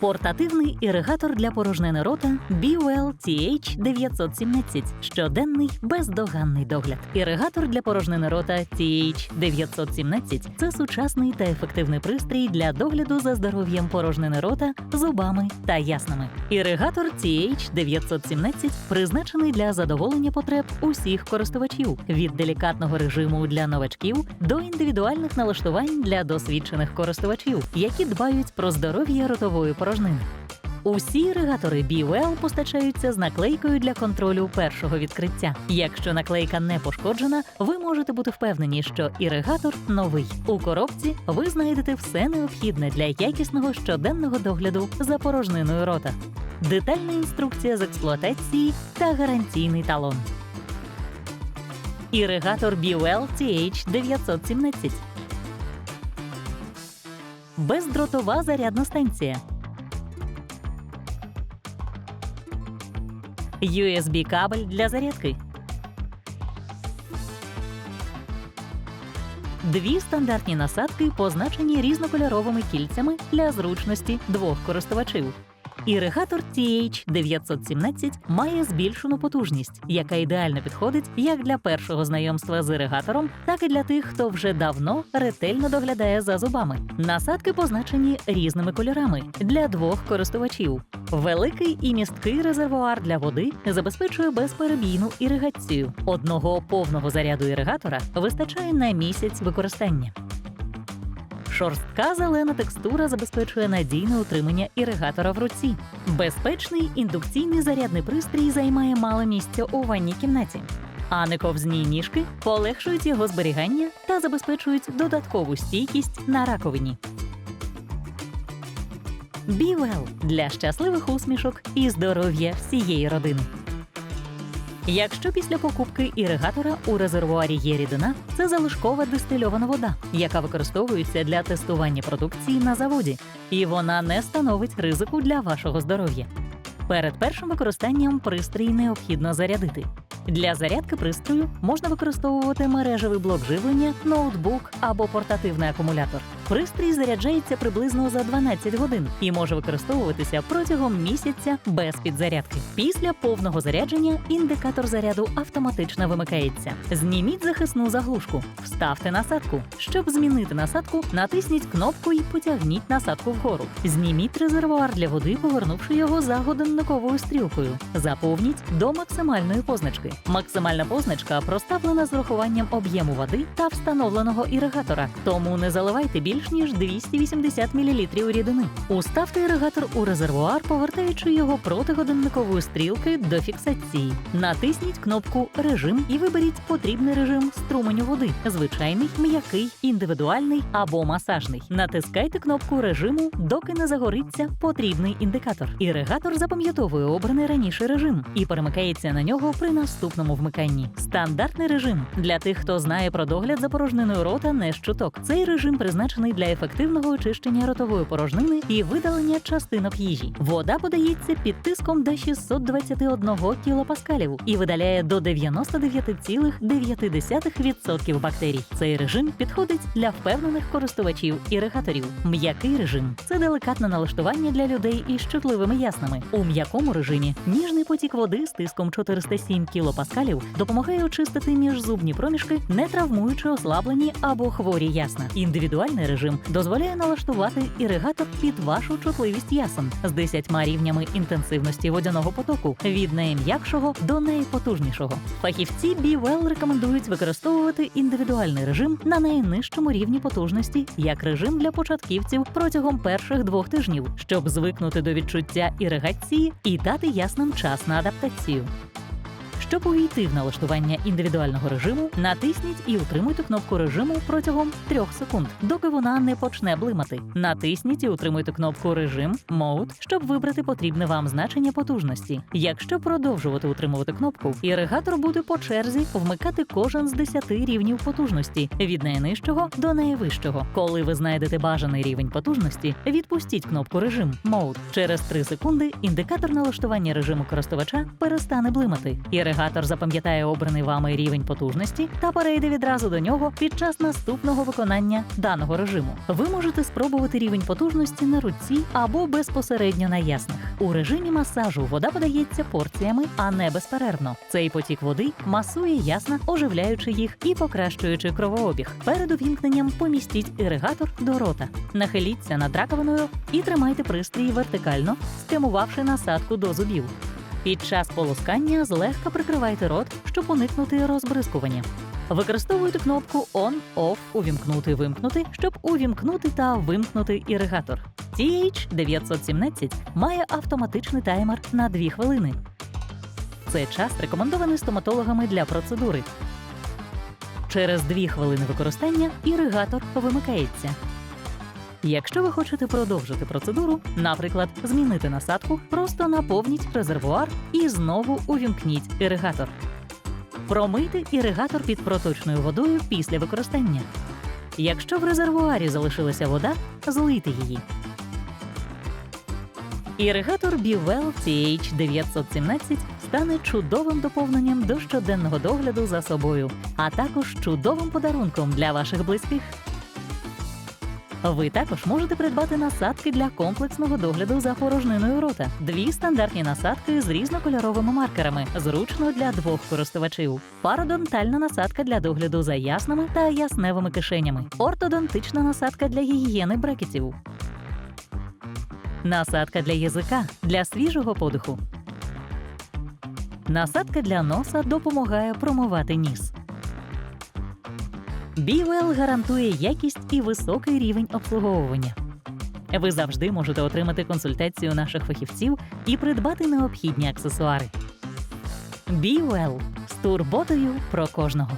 Портативний іригатор для порожнини рота BUL TH917. Щоденний бездоганний догляд. Іригатор для порожнини рота TH917 – це сучасний та ефективний пристрій для догляду за здоров'ям порожнини рота, зубами та яснами. Іригатор TH917 призначений для задоволення потреб усіх користувачів від делікатного режиму для новачків до індивідуальних налаштувань для досвідчених користувачів, які дбають про здоров'я ротової порожнини. Усі іригатори BUL постачаються з наклейкою для контролю першого відкриття. Якщо наклейка не пошкоджена, ви можете бути впевнені, що іригатор новий. У коробці ви знайдете все необхідне для якісного щоденного догляду за порожниною рота. Детальна інструкція з експлуатації та гарантійний талон. Іригатор BUL TH917 Бездротова зарядна станція. USB кабель для зарядки. Дві стандартні насадки позначені різнокольоровими кільцями для зручності двох користувачів. Іригатор TH917 має збільшену потужність, яка ідеально підходить як для першого знайомства з іригатором, так і для тих, хто вже давно ретельно доглядає за зубами. Насадки позначені різними кольорами для двох користувачів. Великий і місткий резервуар для води забезпечує безперебійну іригацію. Одного повного заряду іригатора вистачає на місяць використання. Шорстка зелена текстура забезпечує надійне утримання іригатора в руці. Безпечний індукційний зарядний пристрій займає мало місця у ванній кімнаті. А нековзні ніжки полегшують його зберігання та забезпечують додаткову стійкість на раковині. Бівел для щасливих усмішок і здоров'я всієї родини. Якщо після покупки іригатора у резервуарі є рідина, це залишкова дистильована вода, яка використовується для тестування продукції на заводі, і вона не становить ризику для вашого здоров'я. Перед першим використанням пристрій необхідно зарядити. Для зарядки пристрою можна використовувати мережевий блок живлення, ноутбук або портативний акумулятор. Пристрій заряджається приблизно за 12 годин і може використовуватися протягом місяця без підзарядки. Після повного зарядження індикатор заряду автоматично вимикається. Зніміть захисну заглушку, вставте насадку. Щоб змінити насадку, натисніть кнопку і потягніть насадку вгору. Зніміть резервуар для води, повернувши його за годинниковою стрілкою. Заповніть до максимальної позначки. Максимальна позначка проставлена з урахуванням об'єму води та встановленого іригатора, тому не заливайте більш ніж 280 мл рідини. Уставте іригатор у резервуар, повертаючи його проти годинникової стрілки до фіксації. Натисніть кнопку Режим і виберіть потрібний режим струменю води: звичайний, м'який, індивідуальний або масажний. Натискайте кнопку режиму, доки не загориться потрібний індикатор. Іригатор запам'ятовує обраний раніше режим і перемикається на нього при наступному вмиканні. Стандартний режим для тих, хто знає про догляд за порожниною рота не з чуток. Цей режим призначений для ефективного очищення ротової порожнини і видалення частинок їжі. Вода подається під тиском до 621 кілопаскалів і видаляє до 99,9% бактерій. Цей режим підходить для впевнених користувачів іригаторів. М'який режим це деликатне налаштування для людей із чутливими яснами. У м'якому режимі ніжний потік води з тиском 407 кілопаскалів допомагає очистити міжзубні проміжки, не травмуючи ослаблені або хворі ясна. Індивідуальний режим дозволяє налаштувати іригатор під вашу чутливість ясен з 10 рівнями інтенсивності водяного потоку від найм'якшого до найпотужнішого. Фахівці BWell рекомендують використовувати індивідуальний режим на найнижчому рівні потужності як режим для початківців протягом перших двох тижнів, щоб звикнути до відчуття іригації і дати ясним час на адаптацію. Щоб увійти в налаштування індивідуального режиму, натисніть і утримуйте кнопку режиму протягом 3 секунд, доки вона не почне блимати. Натисніть і утримуйте кнопку режим Mode, щоб вибрати потрібне вам значення потужності. Якщо продовжувати утримувати кнопку, іригатор буде по черзі вмикати кожен з 10 рівнів потужності від найнижчого до найвищого. Коли ви знайдете бажаний рівень потужності, відпустіть кнопку режим Mode. Через 3 секунди індикатор налаштування режиму користувача перестане блимати. Іригатор запам'ятає обраний вами рівень потужності та перейде відразу до нього під час наступного виконання даного режиму. Ви можете спробувати рівень потужності на руці або безпосередньо на ясних. У режимі масажу вода подається порціями, а не безперервно. Цей потік води масує ясна, оживляючи їх і покращуючи кровообіг. Перед увімкненням помістіть іригатор до рота. Нахиліться над раковиною і тримайте пристрій вертикально, спрямувавши насадку до зубів. Під час полоскання злегка прикривайте рот, щоб уникнути розбризкування. Використовуйте кнопку On-Off увімкнути вимкнути, щоб увімкнути та вимкнути іригатор. TH917 має автоматичний таймер на 2 хвилини. Цей час рекомендований стоматологами для процедури. Через 2 хвилини використання іригатор вимикається. Якщо ви хочете продовжити процедуру, наприклад, змінити насадку, просто наповніть резервуар і знову увімкніть іригатор. Промийте іригатор під проточною водою після використання. Якщо в резервуарі залишилася вода, злийте її. Іригатор Bivell CH917 стане чудовим доповненням до щоденного догляду за собою, а також чудовим подарунком для ваших близьких. Ви також можете придбати насадки для комплексного догляду за порожниною рота. Дві стандартні насадки з різнокольоровими маркерами, зручно для двох користувачів. Пародонтальна насадка для догляду за ясними та ясневими кишенями. Ортодонтична насадка для гігієни брекетів. Насадка для язика для свіжого подиху. Насадка для носа допомагає промивати ніс. Бівел гарантує якість і високий рівень обслуговування. Ви завжди можете отримати консультацію наших фахівців і придбати необхідні аксесуари. Бівел з турботою про кожного.